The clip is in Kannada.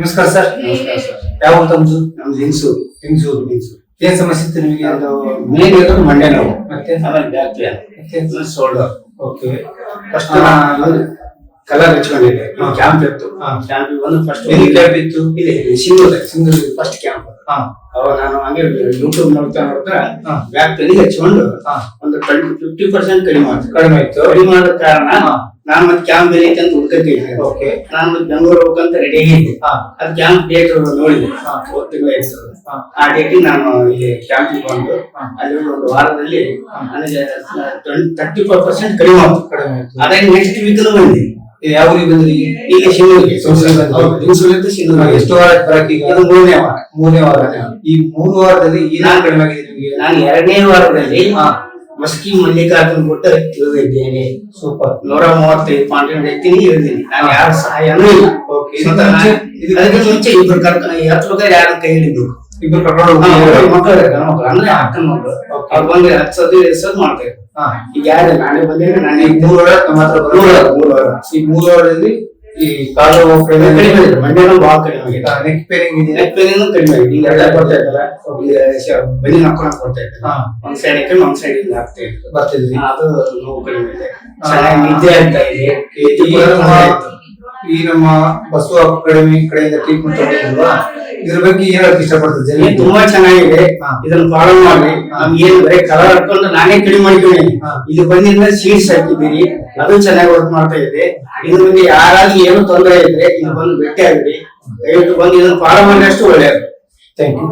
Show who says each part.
Speaker 1: ನಮಸ್ಕಾರ ಸರ್
Speaker 2: ನಮಸ್ಕಾರ ಸರ್
Speaker 1: ಯಾವ ತಮ್ದು?
Speaker 2: ನಮ್ದು ಹಿಂಸೂರು
Speaker 1: ಹಿಂಸೂರು
Speaker 2: ಹಿಂಸೂರು
Speaker 1: ಏನ್ ಸಮಸ್ಯೆ ಇತ್ತು ನಿಮಗೆ?
Speaker 2: ಅದು ಮೇನ್ ಇರೋದು ಮಂಡ್ಯ ನೋವು.
Speaker 1: ಮತ್ತೆ?
Speaker 2: ಆಮೇಲೆ back pain shoulder
Speaker 1: okay
Speaker 2: first colour ಹಚ್ಕೊಂಡಿದ್ದೆ.
Speaker 1: ಹಾ.
Speaker 2: ಕ್ಯಾಂಪ್ ಇತ್ತು. ಕ್ಯಾಂಪ್ ಬಂದು ಫಸ್ಟ್
Speaker 1: ಎಲ್ಲಿ ಕ್ಯಾಂಪ್ ಇತ್ತು?
Speaker 2: ಇದೆ ಸಿಂಗಲ್
Speaker 1: ಸಿಂಗಲ್
Speaker 2: ಫಸ್ಟ್ ಕ್ಯಾಂಪ್
Speaker 1: ಹಾ.
Speaker 2: ಅವಾಗ ನಾನು ಹಂಗೆ ಯೂಟ್ಯೂಬ್ ನೋಡ್ತಾ ನೋಡ್ತಾ. ಬ್ಯಾಕ್ ಪೇನಿಗೆ ಹಚ್ಕೊಂಡು ಒಂದು ಟ್ವೆಂಟಿ ಫಿಫ್ಟಿ ಪರ್ಸೆಂಟ್ ಕಡಿಮೆ ಆಯ್ತು.
Speaker 1: ಕಡಿಮೆ ಆಯ್ತು.
Speaker 2: ಕಡಿಮೆ ಆದ ಕಾರಣ. ನಾನು ಮತ್ತೆ ಕ್ಯಾಂಪ್ ಏನೈತೆ ಅಂತ ಹುಡ್ಕತ್ತೀನಿ
Speaker 1: ಓಕೆ
Speaker 2: ನಾನು ಮತ್ತೆ ಬೆಂಗಳೂರು ಹೋಗ್ಬೇಕಂತ ರೆಡಿ ಆಗಿದ್ದೆ.
Speaker 1: ಹಾ.
Speaker 2: ಅದು ಕ್ಯಾಂಪ್ ಡೇಟ್ ನೋಡಿದೆ. ಆ ಡೇಟ್ ನಾನು ಇಲ್ಲಿ ಕ್ಯಾಂಪ್ ಬಂದು. ಅಲ್ಲಿ ಒಂದು ವಾರದಲ್ಲಿ. ನನಗೆ ತರ್ಟಿ ಫೈವ್ ಪರ್ಸೆಂಟ್ ಕಡಿಮೆ ಆಯ್ತು.
Speaker 1: ಕಡಿಮೆ ಆಯ್ತು.
Speaker 2: ಅದೇ ನೆಕ್ಸ್ಟ್ ವೀಕ್ ಬಂದೆ
Speaker 1: ಯಾವ ಊರಿಗೆ ಬಂದ್ರಿ?
Speaker 2: ಈಗ. ಹೌದು, ಶಿವೂರಿಂದ ಶಿವೂರಿಗೆ.
Speaker 1: ಎಷ್ಟು ವಾರ ಬರಕ್ಕೆ ಈಗ?
Speaker 2: ಇದು ಮೂರನೇ ವಾರ.
Speaker 1: ಮೂರನೇ ವಾರ ಈ ಮೂರು ವಾರದಲ್ಲಿ ಏನಾದ್ರು ಕಡಿಮೆ ಆಗಿದೆ ನಿಮಗೆ?
Speaker 2: ನಾನು ಎರಡನೇ ವಾರದಲ್ಲಿ ಮಸ್ಕಿ ಮಲ್ಲಿಕಾರ್ಜುನ್ ಕೊಟ್ಟ ಇಳಿದಿದ್ದೇನೆ
Speaker 1: ಸೂಪರ್.
Speaker 2: ನೂರ ಮೂವತ್ತೈದು ಪಾಯಿಂಟ್ ಎತ್ತೀನಿ ಇಳಿದೀನಿ ನಾನು ಯಾರ ಸಹಾಯನೂ ಇಲ್ಲ. ಅದಕ್ಕೆ ಮುಂಚೆ ಇಬ್ರು ಕರ್ಕ ಹತ್ಬೇಕಾದ್ರೆ ಯಾರು ಕೈ ಹಿಡಿದು
Speaker 1: ಇಬ್ರು ಕರ್ಕೊಂಡು
Speaker 2: ಮಕ್ಕಳು ಮಕ್ಕಳು ಅಂದ್ರೆ ಅಕ್ಕನ ಮಕ್ಕಳು. ಅವ್ರು ಬಂದ್ರೆ ಹಚ್ಚೋದು ಎಸೋದು ಮಾಡ್ತಾ ಇದ್ರು
Speaker 1: ಹಾ.
Speaker 2: ಈಗ ಯಾರು ನಾನೇ ಬಂದೇನೆ ನಾನೇ
Speaker 1: ಮೂರು
Speaker 2: ಮೂರು ಮೂರು
Speaker 1: ಈ ಮೂರು ಈ ಕಾಲು
Speaker 2: ಕಡಿಮೆ. ಮಂಡ್ಯನೂ ಬಹಳ ಕಡಿಮೆ ಆಗಿದೆ.
Speaker 1: ನೆಕ್ ಪೇರಿಂಗ್ ಇದೆ
Speaker 2: ನೆಕ್ ಪೇರಿಂಗ್ ಕಡಿಮೆ ಆಗಿದೆ. ಈಗ ಎಲ್ಲ ಈಗ ಶ- ಬಲಿ ನಕ್ಕೊಂಡು ಕೊಡ್ತಾ ಇದ್ದಾರೆ. ಒಂದ್ ಸೈಡ್ ಹಾಕೊಂಡು ಒಂದ್ ಸೈಡ್ ಇಂದ ಹಾಕ್ತಾ ಇದ್ರು
Speaker 1: ಬರ್ತಿದ್ವಿ.
Speaker 2: ಅದು ನೋವು ಕಡಿಮೆ ಇದೆ. ಚೆನ್ನಾಗಿ ನಿದ್ದೆ ಆಗ್ತಾ ಇದೆ.
Speaker 1: ಈ ನಮ್ಮ ಬಸವ ಅಕಾಡೆಮಿ ಕಡೆಯಿಂದ ಟ್ರೀಟ್ಮೆಂಟ್ ತಗೊಂಡಿಲ್ವಾ ಇದ್ರ ಬಗ್ಗೆ ಏನ್ ಹೇಳಕ್ ಇಷ್ಟಪಡ್ತಾರೆ
Speaker 2: ಇದು ತುಂಬಾ ಚೆನ್ನಾಗಿದೆ. ಇದನ್ನ ಫಾಲೋ ಮಾಡಿ. ನಮ್ಗೆ ಏನ್ ಬರೀ ಕಲರ್ ಹಾಕೊಂಡು ನಾನೇ ಕಡಿಮೆ ಮಾಡಿದ್ದೀನಿ ಇದು ಬಂದಿದ್ರೆ ಸೀಡ್ಸ್ ಹಾಕಿದ್ದೀನಿ ಅದು ಚೆನ್ನಾಗಿ ವರ್ಕ್ ಮಾಡ್ತಾ ಇದೆ. ಇದ್ರ ಬಗ್ಗೆ ಯಾರಾದ್ರೂ ಏನು ತೊಂದರೆ ಇದ್ರೆ ಇದು ಬಂದು ಭೇಟಿ ಆಗ್ರಿ. ದಯವಿಟ್ಟು ಬಂದು ಇದನ್ನ ಫಾಲೋ ಮಾಡಿದಷ್ಟು ಒಳ್ಳೆಯದು
Speaker 1: ಥ್ಯಾಂಕ್ ಯು